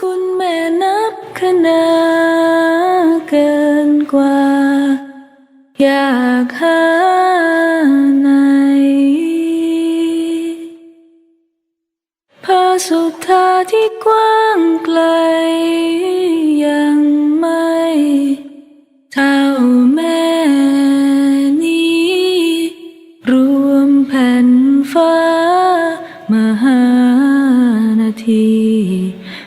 คุณแม่นับขนาเกินกว่า อยากหาไหนพระสุธาที่กว้างไกล ยังไม่เท่าแม่นี้ รวมแผ่นฟ้ามหานาที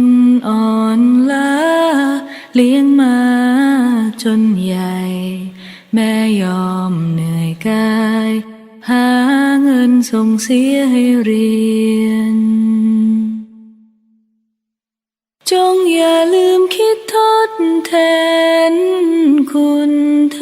นอ่อนล้าเลี้ยงมาจนใหญ่ แม่ยอมเหนื่อยกาย หาเงินส่งเสียให้เรียน จงอย่าลืมคิดทดแทนคุณท่า